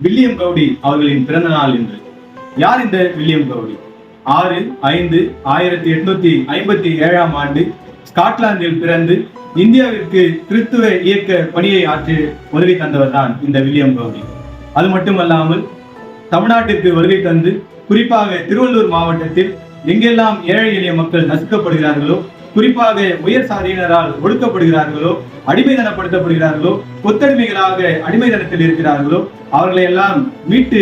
William கவுடி அவர்களின் பிறந்த நாள் இன்று. யார் இந்த வில்லியம் கவுடி? ஆறு ஐந்து ஆயிரத்தி எட்நூத்தி ஐம்பத்தி ஏழாம் ஆண்டு ஸ்காட்லாந்தில் பிறந்து இந்தியாவிற்கு கிறித்துவ இயக்க பணியை ஆற்றி உதவி தந்தவர் தான் இந்த வில்லியம் கவுடி. அது மட்டுமல்லாமல் தமிழ்நாட்டிற்கு வருகை தந்து குறிப்பாக திருவள்ளூர் மாவட்டத்தில் எங்கெல்லாம் ஏழை எளிய மக்கள் நசுக்கப்படுகிறார்களோ குறிப்பாக உயர் சாதியினரால் ஒடுக்கப்படுகிறார்களோ அடிமைதனப்படுத்தப்படுகிறார்களோ கொத்தடிமைகளாக அடிமைதனத்தில் இருக்கிறார்களோ அவர்களை எல்லாம் மீட்டு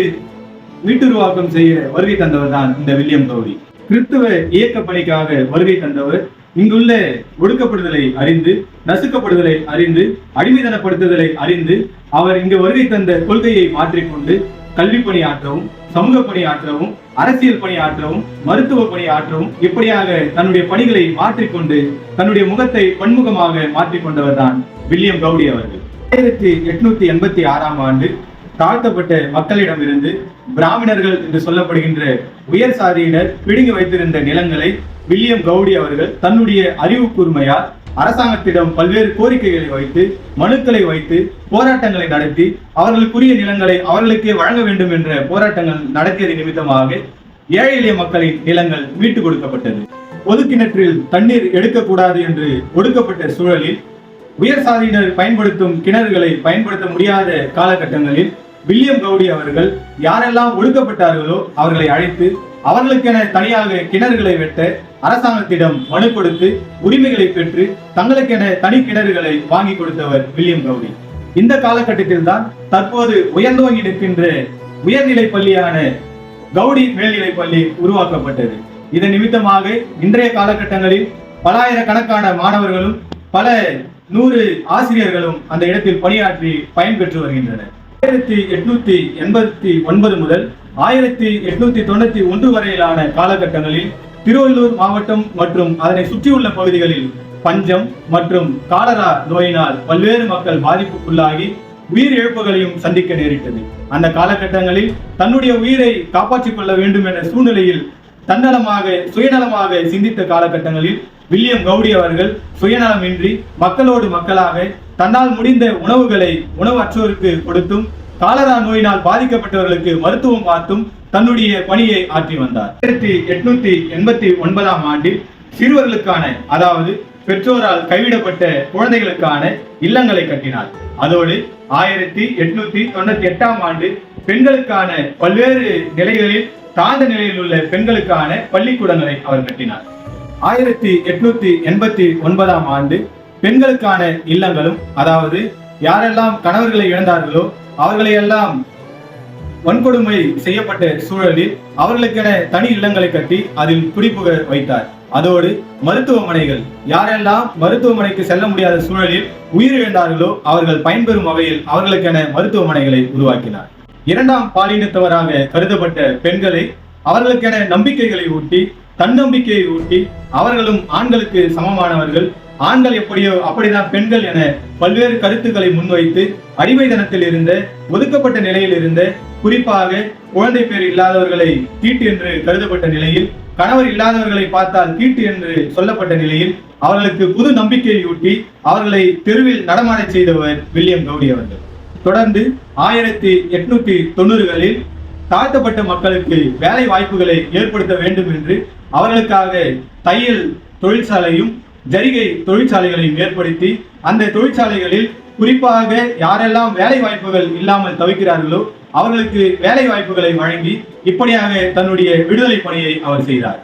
மீட்டுருவாக்கம் செய்ய வருகை தந்தவர் தான் இந்த வில்லியம் கௌரி. கிறிஸ்துவ இயக்க பணிக்காக வருகை தந்தவர் இங்குள்ள ஒடுக்கப்படுதலை அறிந்து நசுக்கப்படுதலை அறிந்து அடிமைதனப்படுத்துதலை அறிந்து அவர் இங்கு வருகை தந்த கொள்கையை மாற்றிக்கொண்டு கல்வி பணியாற்றவும் சமூக பணி ஆற்றவும் அரசியல் பணி ஆற்றவும் மருத்துவ பணியாற்றவும் இப்படியாக தன்னுடைய பணிகளை மாற்றிக்கொண்டு தன்னுடைய முகத்தை பன்முகமாக மாற்றிக்கொண்டவர் தான் வில்லியம் கவுடி அவர்கள். ஆயிரத்தி எட்நூத்தி எண்பத்தி ஆறாம் ஆண்டு தாழ்த்தப்பட்ட மக்களிடமிருந்து பிராமணர்கள் என்று சொல்லப்படுகின்ற உயர் சாதியினர் பிடுங்கி வைத்திருந்த நிலங்களை வில்லியம் கவுடி அவர்கள் தன்னுடைய அறிவு கூர்மையால் அரசாங்கத்திடம் பல்வேறு கோரிக்கைகளை வைத்து மனுக்களை வைத்து போராட்டங்களை நடத்தி அவர்களுக்குரிய நிலங்களை அவர்களுக்கே வழங்க வேண்டும் என்ற போராட்டங்கள் நடத்தியது நிமித்தமாக ஏழை எளிய மக்களின் நிலங்கள் மீட்டுக் கொடுக்கப்பட்டது. பொது கிணற்றில் தண்ணீர் எடுக்கக்கூடாது என்று ஒடுக்கப்பட்ட சூழலில் உயர் சாதியினர் பயன்படுத்தும் கிணறுகளை பயன்படுத்த முடியாத காலகட்டங்களில் வில்லியம் கவுடி அவர்கள் யாரெல்லாம் ஒடுக்கப்பட்டார்களோ அவர்களை அழைத்து அவர்களுக்கென தனியாக கிணறுகளை வெட்ட அரசாங்கத்திடம் மனு கொடுத்து உரிமைகளை பெற்று தங்களுக்கென தனி கிணறுகளை வாங்கி கொடுத்தவர் வில்லியம் கௌடி இந்த காலகட்டத்தில் தான் தற்போது உயர்ந்தோங்கி நிற்கின்ற உயர்நிலை பள்ளியான கவுடி மேல்நிலை பள்ளி உருவாக்கப்பட்டது. இதன் நிமித்தமாக இன்றைய காலகட்டங்களில் பலாயிரக்கணக்கான மாணவர்களும் பல நூறு ஆசிரியர்களும் அந்த இடத்தில் பணியாற்றி பயன்பெற்று வருகின்றனர். ஆயிரத்தி எட்நூத்தி எண்பத்தி ஒன்பது முதல் ஆயிரத்தி எட்நூத்தி தொண்ணூத்தி ஒன்று வரையிலான காலகட்டங்களில் திருவள்ளூர் மாவட்டம் மற்றும் அதனை சுற்றியுள்ள பகுதிகளில் பஞ்சம் மற்றும் காலரா நோயினால் பல்வேறு மக்கள் பாதிப்புக்குள்ளாகி உயிர் இழப்புகளையும் சந்திக்க நேரிட்டது. அந்த காலகட்டங்களில் தன்னுடைய உயிரை காப்பாற்றிக் கொள்ள வேண்டும் என்ற சூழ்நிலையில் தன்னலமாக சுயநலமாக சிந்தித்த காலகட்டங்களில் வில்லியம் கவுடி அவர்கள் சுயநலமின்றி மக்களோடு மக்களாக தன்னால் முடிந்த உணவுகளை உணவு அற்றோருக்கு கொடுத்தும் காலரா நோயினால் பாதிக்கப்பட்டவர்களுக்கு மருத்துவம் பார்த்தும் தன்னுடைய பணியை ஆற்றி வந்தார். ஆயிரத்தி எட்நூத்தி எண்பத்தி ஒன்பதாம் ஆண்டில் சிறுவர்களுக்கான அதாவது பெற்றோரால் கைவிடப்பட்ட குழந்தைகளுக்கான இல்லங்களை கட்டினார். அதோடு ஆயிரத்தி எட்நூத்தி தொண்ணூத்தி எட்டாம் ஆண்டு பெண்களுக்கான பல்வேறு நிலைகளில் தாழ்ந்த நிலையில் உள்ள பெண்களுக்கான பள்ளிக்கூடங்களை அவர் கட்டினார். ஆயிரத்தி எட்நூத்தி எண்பத்தி ஒன்பதாம் ஆண்டு பெண்களுக்கான இல்லங்களும் அதாவது யாரெல்லாம் கணவர்களை இழந்தார்களோ அவர்களை எல்லாம் வன்கொடுமை செய்யப்பட்ட சூழலில் அவர்களுக்கென தனி இல்லங்களை கட்டி அதில் குடிபுக வைத்தார். அதோடு மருத்துவமனைகள் யாரெல்லாம் மருத்துவமனைக்கு செல்ல முடியாத சூழலில் உயிரிழந்தார்களோ அவர்கள் பயன்பெறும் வகையில் அவர்களுக்கென மருத்துவமனைகளை உருவாக்கினார். இரண்டாம் பாலினத்தவராக கருதப்பட்ட பெண்களை அவர்களுக்கென நம்பிக்கைகளை ஊட்டி தன்னம்பிக்கையை ஊட்டி அவர்களும் ஆண்களுக்கு சமமானவர்கள். ஆண்கள் எப்படியோ அப்படிதான் பெண்கள் என பல்வேறு கருத்துக்களை முன்வைத்து அடிமைதனத்தில் இருந்த ஒதுக்கப்பட்ட நிலையில் இருந்த குறிப்பாக குழந்தை பேர் இல்லாதவர்களை தீட்டு என்று கருதப்பட்ட நிலையில் கணவர் இல்லாதவர்களை பார்த்தால் தீட்டு என்று சொல்லப்பட்ட நிலையில் அவர்களுக்கு புது நம்பிக்கையை ஊட்டி அவர்களை தெருவில் நடமாடச் செய்தவர் வில்லியம் கவுடி அவர்கள். தொடர்ந்து ஆயிரத்தி எட்நூத்தி தொண்ணூறுகளில் தாழ்த்தப்பட்ட மக்களுக்கு வேலை வாய்ப்புகளை ஏற்படுத்த வேண்டும் என்று அவர்களுக்காக தையல் தொழிற்சாலையும் ஜரிகை தொழிற்சாலைகளையும் ஏற்படுத்தி அந்த தொழிற்சாலைகளில் குறிப்பாக யாரெல்லாம் வேலை வாய்ப்புகள் இல்லாமல் தவிக்கிறார்களோ அவர்களுக்கு வேலை வாய்ப்புகளை வழங்கி இப்படியாக தன்னுடைய விடுதலை பணியை அவர் செய்தார்.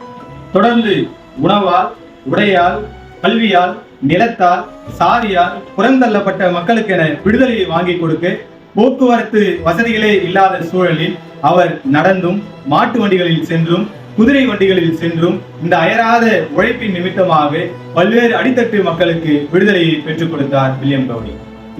தொடர்ந்து உணவால் உடையால் கல்வியால் நிலத்தால் சாதியால் புறந்தள்ளப்பட்ட மக்களுக்கென விடுதலையை வாங்கி கொடுக்க போக்குவரத்து வசதிகளே இல்லாத சூழலில் அவர் நடந்தும் மாட்டு வண்டிகளில் சென்றும் குதிரை வண்டிகளில் சென்றும் இந்த அயராத உழைப்பின் நிமித்தமாக பல்வேறு அடித்தட்டு மக்களுக்கு விடுதலையை பெற்றுக் கொடுத்தார் வில்லியம் கவுடி.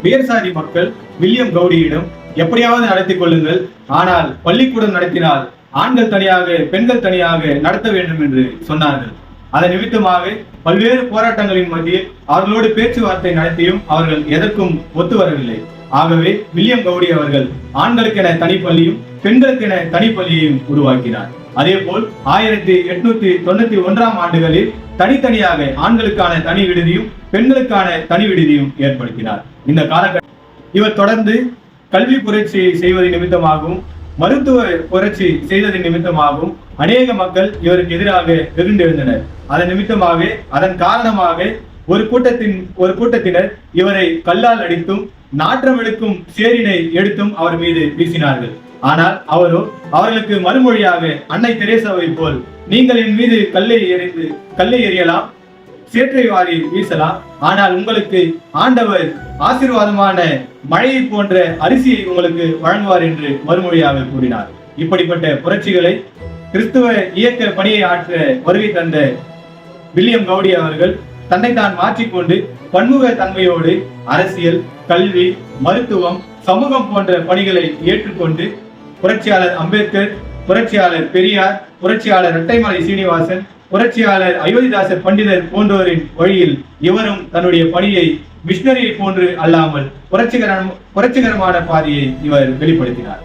உயர்சாதி மக்கள் வில்லியம் கவுடியிடம் எப்படியாவது நடத்தி கொள்ளுங்கள் ஆனால் பள்ளிக்கூடம் நடத்தினால் ஆண்கள் தனியாக பெண்கள் தனியாக நடத்த வேண்டும் என்று சொன்னார்கள். அதன் நிமித்தமாக பல்வேறு போராட்டங்களின் மத்தியில் அவர்களோடு பேச்சுவார்த்தை நடத்தியும் அவர்கள் எதற்கும் ஒத்து வரவில்லை. ஆகவே வில்லியம் கவுடி அவர்கள் ஆண்களுக்கென தனிப்பள்ளியும் பெண்களுக்கென தனிப்பள்ளியையும் உருவாக்கினார். அதே போல் ஆயிரத்தி எட்நூத்தி தொண்ணூத்தி ஒன்றாம் ஆண்டுகளில் தனித்தனியாக ஆண்களுக்கான தனி விடுதியும் பெண்களுக்கான தனி விடுதியும் ஏற்படுத்தினார். இந்த காலகட்டம் இவர் தொடர்ந்து கல்வி புரட்சி செய்வது நிமித்தமாகவும் மருத்துவ புரட்சி செய்தது நிமித்தமாகவும் அநேக மக்கள் இவருக்கு எதிராக எழுந்தெழுந்தனர் அதன் நிமித்தமாக அதன் காரணமாக ஒரு கூட்டத்தின் ஒரு கூட்டத்தினர் இவரை கல்லால் அடித்தும் நாற்றம் எடுக்கும் சேரினை எடுத்தும் அவர் மீது வீசினார்கள். ஆனால் அவரோ அவர்களுக்கு மறுமொழியாக அன்னை தெரேசாவை போல் நீங்கள் என் மீது கல்லை எறிந்து கல்லை எறியலாம் சேற்றை வாரி வீசலாம். ஆனால் உங்களுக்கு ஆண்டவர் ஆசீர்வாதமான மழையை போன்ற அரிசியை உங்களுக்கு வழங்குவார் என்று மறுமொழியாக கூறினார். இப்படிப்பட்ட புரட்சிகளை கிறிஸ்துவ இயக்க பணியை ஆற்ற வருகை தந்த வில்லியம் கவுடி அவர்கள் தன்னை தான் மாற்றிக்கொண்டு பன்முக தன்மையோடு அரசியல் கல்வி மருத்துவம் சமூகம் போன்ற பணிகளை ஏற்றுக்கொண்டு புரட்சியாளர் அம்பேத்கர் புரட்சியாளர் பெரியார் புரட்சியாளர் இரட்டைமலை சீனிவாசன் புரட்சியாளர் அயோத்திதாசர் பண்டிதர் போன்றோரின் வழியில் இவரும் தன்னுடைய பணியை மிஷினரியை போன்று அல்லாமல் புரட்சிகரம் புரட்சிகரமான பாதையை இவர் வெளிப்படுத்தினார்.